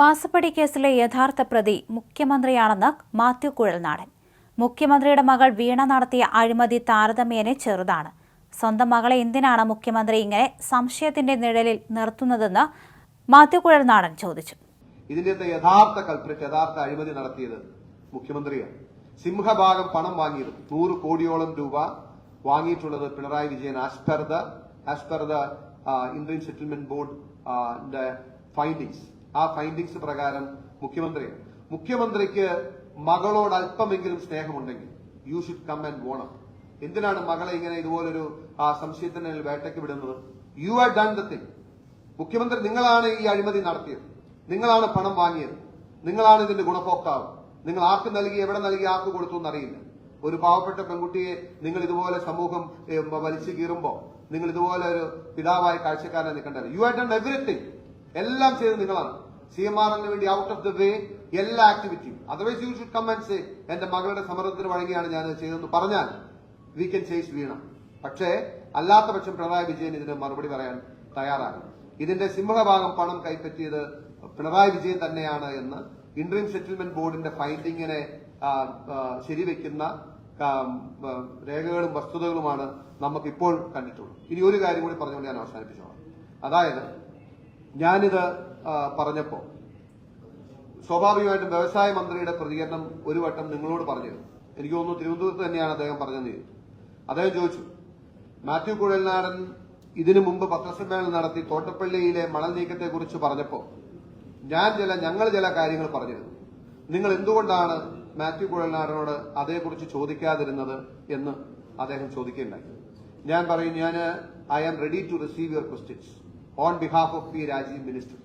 മാസപ്പടി കേസിലെ യഥാർത്ഥ പ്രതി മുഖ്യമന്ത്രിയാണെന്ന് മാത്യു കുഴൽനാടൻ. മുഖ്യമന്ത്രിയുടെ മകൾ വീണ നടത്തിയ അഴിമതി താരതമ്യേന ചെറുതാണ്. സ്വന്തം മകളെ എന്തിനാണ് മുഖ്യമന്ത്രി ഇങ്ങനെ സംശയത്തിന്റെ നിഴലിൽ നിർത്തുന്നതെന്ന് മാത്യു കുഴൽനാടൻ ചോദിച്ചു. ഇതിന്റെ യഥാർത്ഥ കൽപ്പറ്റ് യഥാർത്ഥ അഴിമതി നടത്തിയത് മുഖ്യമന്ത്രിയാണ്. സിംഹഭാഗം പണം വാങ്ങിയത് നൂറ് കോടിയോളം രൂപ വാങ്ങിയിട്ടുള്ളത് Pinarayi Vijayan as per Indian settlement board findings ആ ഫൈൻഡിങ്സ് പ്രകാരം മുഖ്യമന്ത്രി മുഖ്യമന്ത്രിക്ക് മകളോട് അല്പമെങ്കിലും സ്നേഹമുണ്ടെങ്കിൽ യു ഷുഡ് കം ആൻഡ് വോണം എന്തിനാണ് മകളെ ഇങ്ങനെ ഇതുപോലൊരു ആ സംശയത്തിന് വേട്ടയ്ക്ക് വിടുന്നത്? You are done the thing മുഖ്യമന്ത്രി നിങ്ങളാണ് ഈ അഴിമതി നടത്തിയത്. നിങ്ങളാണ് പണം വാങ്ങിയത്. നിങ്ങളാണ് ഇതിന്റെ ഗുണഭോക്താവ്. നിങ്ങൾ ആർക്ക് നൽകി എവിടെ നൽകി ആർക്ക് കൊടുത്തു എന്നറിയില്ല. ഒരു പാവപ്പെട്ട പെൺകുട്ടിയെ നിങ്ങൾ ഇതുപോലെ സമൂഹം വലിച്ചു കീറുമ്പോ നിങ്ങൾ ഇതുപോലെ ഒരു പിതാവായി കാഴ്ചക്കാരനെ നിൽക്കേണ്ടത് യു ആർ ഡൺ എവറിത്തിങ് എല്ലാം ചെയ്ത് നിങ്ങളാണ്. സി എം ആർ എല്ലിന് വേണ്ടി ഔട്ട് ഓഫ് ദ വേ എല്ലാ ആക്ടിവിറ്റിയും otherwise you should come and say എന്റെ മകളുടെ സമ്മർദ്ദത്തിന് വഴങ്ങിയാണ് ഞാൻ ചെയ്തതെന്ന് പറഞ്ഞാൽ വി കൻ ചേസ് വീണ. പക്ഷേ അല്ലാത്ത പക്ഷം പിണറായി വിജയൻ ഇതിന് മറുപടി പറയാൻ തയ്യാറാകും. ഇതിന്റെ സിംഹഭാഗം പണം കൈപ്പറ്റിയത് പിണറായി വിജയൻ തന്നെയാണ് എന്ന് ഇന്റർം സെറ്റിൽമെന്റ് ബോർഡിന്റെ ഫൈൻഡിങ്ങിനെ ശരിവെക്കുന്ന രേഖകളും വസ്തുതകളുമാണ് നമുക്ക് ഇപ്പോൾ കണ്ടിട്ടുള്ളത്. ഇനി ഒരു കാര്യം കൂടി പറഞ്ഞുകൊണ്ട് ഞാൻ അവസാനിപ്പിച്ചോളാം. അതായത് ഞാനിത് പറഞ്ഞപ്പോൾ പറഞ്ഞപ്പോ സ്വാഭാവികമായിട്ടും വ്യവസായ മന്ത്രിയുടെ പ്രതികരണം ഒരു വട്ടം നിങ്ങളോട് പറഞ്ഞിരുന്നു. എനിക്ക് തോന്നുന്നു തിരുവനന്തപുരത്ത് തന്നെയാണ് അദ്ദേഹം പറഞ്ഞത് അദ്ദേഹം ചോദിച്ചു മാത്യു കുഴൽനാടൻ ഇതിനു മുമ്പ് പത്രസമ്മേളനം നടത്തി തോട്ടപ്പള്ളിയിലെ മണൽ നീക്കത്തെക്കുറിച്ച് പറഞ്ഞപ്പോ ഞാൻ ചില ഞങ്ങൾ ചില കാര്യങ്ങൾ പറഞ്ഞിരുന്നു. നിങ്ങൾ എന്തുകൊണ്ടാണ് മാത്യു കുഴൽനാടനോട് അതേക്കുറിച്ച് ചോദിക്കാതിരുന്നത് എന്ന് അദ്ദേഹം ചോദിക്കുകയുണ്ടായി. ഞാൻ പറയും ഞാൻ I am ready to receive your questions on behalf of P Rajeev minister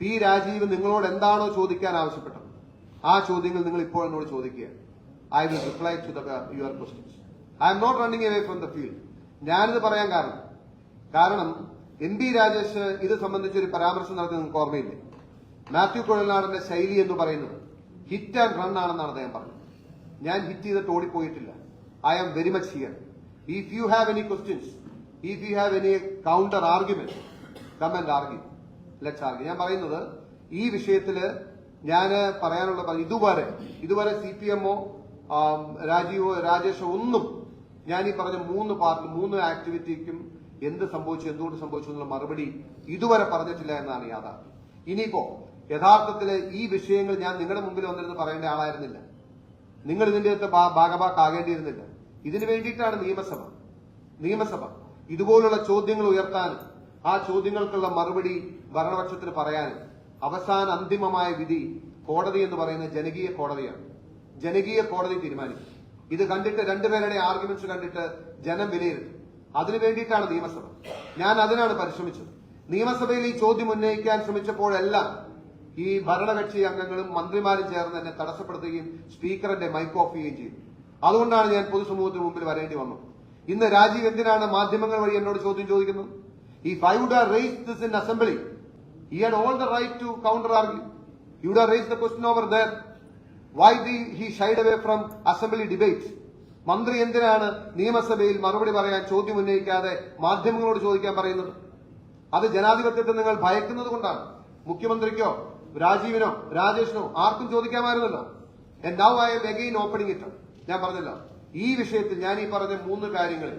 P Rajeev നിങ്ങളോട് എന്താണോ ചോദിക്കാൻ ആവശ്യപ്പെട്ടത് ആ ചോദ്യങ്ങൾ നിങ്ങൾ ഇപ്പോൾ എന്നോട് ചോദിക്കുക I will reply to the your questions I'm not running away from the field ഞാനിത് പറയാൻ കാരണം കാരണം എം ബി രാജേഷ് ഇത് സംബന്ധിച്ച് ഒരു പരാമർശം നടത്തി നിങ്ങൾക്ക് ഓർമ്മയില്ലേ? മാത്യു കുഴൽനാടന്റെ ശൈലി എന്ന് പറയുന്നത് ഹിറ്റ് ആൻഡ് റൺ ആണെന്നാണ് അദ്ദേഹം പറഞ്ഞത്. ഞാൻ ഹിറ്റ് ചെയ്തിട്ട് ഓടിപ്പോയിട്ടില്ല. I am very much here if you have any questions if you have any counter argument come and argue let's argue ഞാൻ പറയുന്നത് ഈ വിഷയത്തിൽ ഞാൻ പറയാനുള്ള ഇതുവരെ ഇതുവരെ സി പി എമ്മോ രാജീവോ രാജേഷോ ഒന്നും ഞാൻ ഈ പറഞ്ഞ മൂന്ന് പാർട്ടി മൂന്ന് ആക്ടിവിറ്റിക്കും എന്ത് സംഭവിച്ചു എന്തുകൊണ്ട് സംഭവിച്ചു എന്നുള്ള മറുപടി ഇതുവരെ പറഞ്ഞിട്ടില്ല എന്നാണ് യാഥാർത്ഥ്യം. ഇനിയിപ്പോ യഥാർത്ഥത്തിൽ ഈ വിഷയങ്ങൾ ഞാൻ നിങ്ങളുടെ മുമ്പിൽ വന്നിരുന്ന് പറയേണ്ട ആളായിരുന്നില്ല. നിങ്ങൾ ഇതിന്റെ അകത്ത് ഭാ- ഭാഗഭാക്കാകേണ്ടിയിരുന്നില്ല. ഇതിനു വേണ്ടിയിട്ടാണ് നിയമസഭ. നിയമസഭ. ഇതുപോലുള്ള ചോദ്യങ്ങൾ ഉയർത്താനും ആ ചോദ്യങ്ങൾക്കുള്ള മറുപടി ഭരണപക്ഷത്തിന് പറയാൻ അവസാന അന്തിമമായ വിധി കോടതി എന്ന് പറയുന്നത് ജനകീയ കോടതിയാണ്. ജനകീയ കോടതി തീരുമാനിക്കും ഇത് കണ്ടിട്ട് രണ്ടുപേരുടെ ആർഗ്യുമെന്റ്സ് കണ്ടിട്ട് ജനം വിലയിരുത്തും. അതിനു വേണ്ടിയിട്ടാണ് നിയമസഭ. ഞാൻ അതിനാണ് പരിശ്രമിച്ചത്. നിയമസഭയിൽ ഈ ചോദ്യം ഉന്നയിക്കാൻ ശ്രമിച്ചപ്പോഴെല്ലാം ഈ ഭരണകക്ഷി അംഗങ്ങളും മന്ത്രിമാരും ചേർന്ന് എന്നെ തടസ്സപ്പെടുത്തുകയും സ്പീക്കറിന്റെ മൈക്ക് ഓഫ് ചെയ്യുകയും ചെയ്തു. അതുകൊണ്ടാണ് ഞാൻ പൊതുസമൂഹത്തിന് മുമ്പിൽ വരേണ്ടി വന്നത്. ഇന്ന് രാജീവ് എന്തിനാണ് മാധ്യമങ്ങൾ വഴി എന്നോട് ചോദ്യം ചോദിക്കുന്നത്? ഈ I would have raised this in assembly, he had all the right to counter argue. He would have raised the question over there. Why the, he shied away from assembly debates? മന്ത്രി എന്തിനാണ് നിയമസഭയിൽ മറുപടി പറയാൻ ചോദ്യം ഉന്നയിക്കാതെ മാധ്യമങ്ങളോട് ചോദിക്കാൻ പറയുന്നത് അത് ജനാധിപത്യത്തെ നിങ്ങൾ ഭയക്കുന്നത് കൊണ്ടാണ് മുഖ്യമന്ത്രിക്കോ രാജീവിനോ രാജേഷിനോ ആർക്കും ചോദിക്കാമായിരുന്നല്ലോ And now I am again opening it ഞാൻ പറഞ്ഞല്ലോ ഈ വിഷയത്തിൽ ഞാൻ ഈ പറഞ്ഞ മൂന്ന് കാര്യങ്ങളിൽ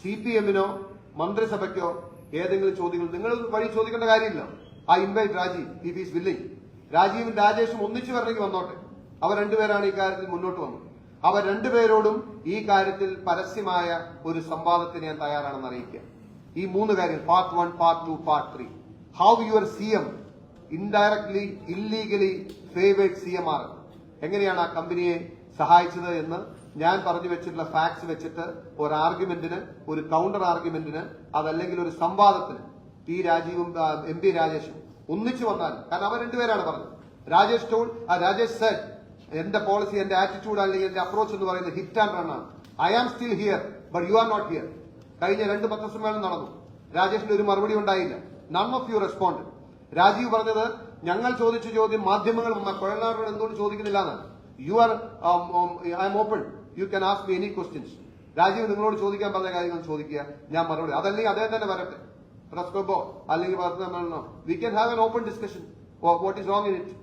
സി പി എമ്മിനോ മന്ത്രിസഭയ്ക്കോ ഏതെങ്കിലും ചോദ്യങ്ങൾ നിങ്ങൾ വഴി ചോദിക്കേണ്ട കാര്യമില്ല. ആ invite Rajeev if is willing രാജീവും രാജേഷും ഒന്നിച്ചു വരണമെങ്കിൽ വന്നോട്ടെ. അവർ രണ്ടുപേരാണ് ഈ കാര്യത്തിൽ മുന്നോട്ട് വന്നത്. അവർ രണ്ടുപേരോടും ഈ കാര്യത്തിൽ പരസ്യമായ ഒരു സംവാദത്തിന് ഞാൻ തയ്യാറാണെന്ന് അറിയിക്കുക. ഈ മൂന്ന് കാര്യങ്ങൾ part one part two part three how your C M indirectly illegally favoured C M R എങ്ങനെയാണ് ആ കമ്പനിയെ സഹായിച്ചത് എന്ന് ഞാൻ പറഞ്ഞു വെച്ചിട്ടുള്ള ഫാക്ട്സ് വെച്ചിട്ട് ഒരു ആർഗ്യുമെന്റിന് ഒരു കൗണ്ടർ ആർഗ്യുമെന്റിന് അതല്ലെങ്കിൽ ഒരു സംവാദത്തിന് പി രാജീവും എം പി രാജേഷും ഒന്നിച്ചു വന്നാൽ കാരണം അവർ രണ്ടുപേരാണ് പറഞ്ഞത്. രാജേഷ് ടോൾ രാജേഷ് സെഡ് എന്റെ പോളിസി എന്റെ ആറ്റിറ്റ്യൂഡ് അല്ലെങ്കിൽ എന്റെ അപ്രോച്ച് എന്ന് പറയുന്നത് ഹിറ്റ് ആൻഡ് റൺ ആണ്. I am still here but you are not here കഴിഞ്ഞ രണ്ട് പത്രസമ്മേളനം നടന്നു. രാജേഷിന് ഒരു മറുപടി ഉണ്ടായില്ല. None of you respond Rajeev പറഞ്ഞത് ഞങ്ങൾ ചോദിച്ച ചോദ്യം മാധ്യമങ്ങൾ കുഴൽനാടോട് എന്തുകൊണ്ട് ചോദിക്കുന്നില്ല എന്നാണ്. You are I'm open you can ask me any questions Rajeev നിങ്ങളോട് ചോദിക്കാൻ പറഞ്ഞ കാര്യങ്ങൾ ചോദിക്കുക. ഞാൻ മറുപടി അതല്ലെങ്കിൽ അദ്ദേഹം തന്നെ വരട്ടെ. പ്രസ് ക്ലബോ അല്ലെങ്കിൽ സമ്മേളനമോ we can have an open discussion what is wrong in it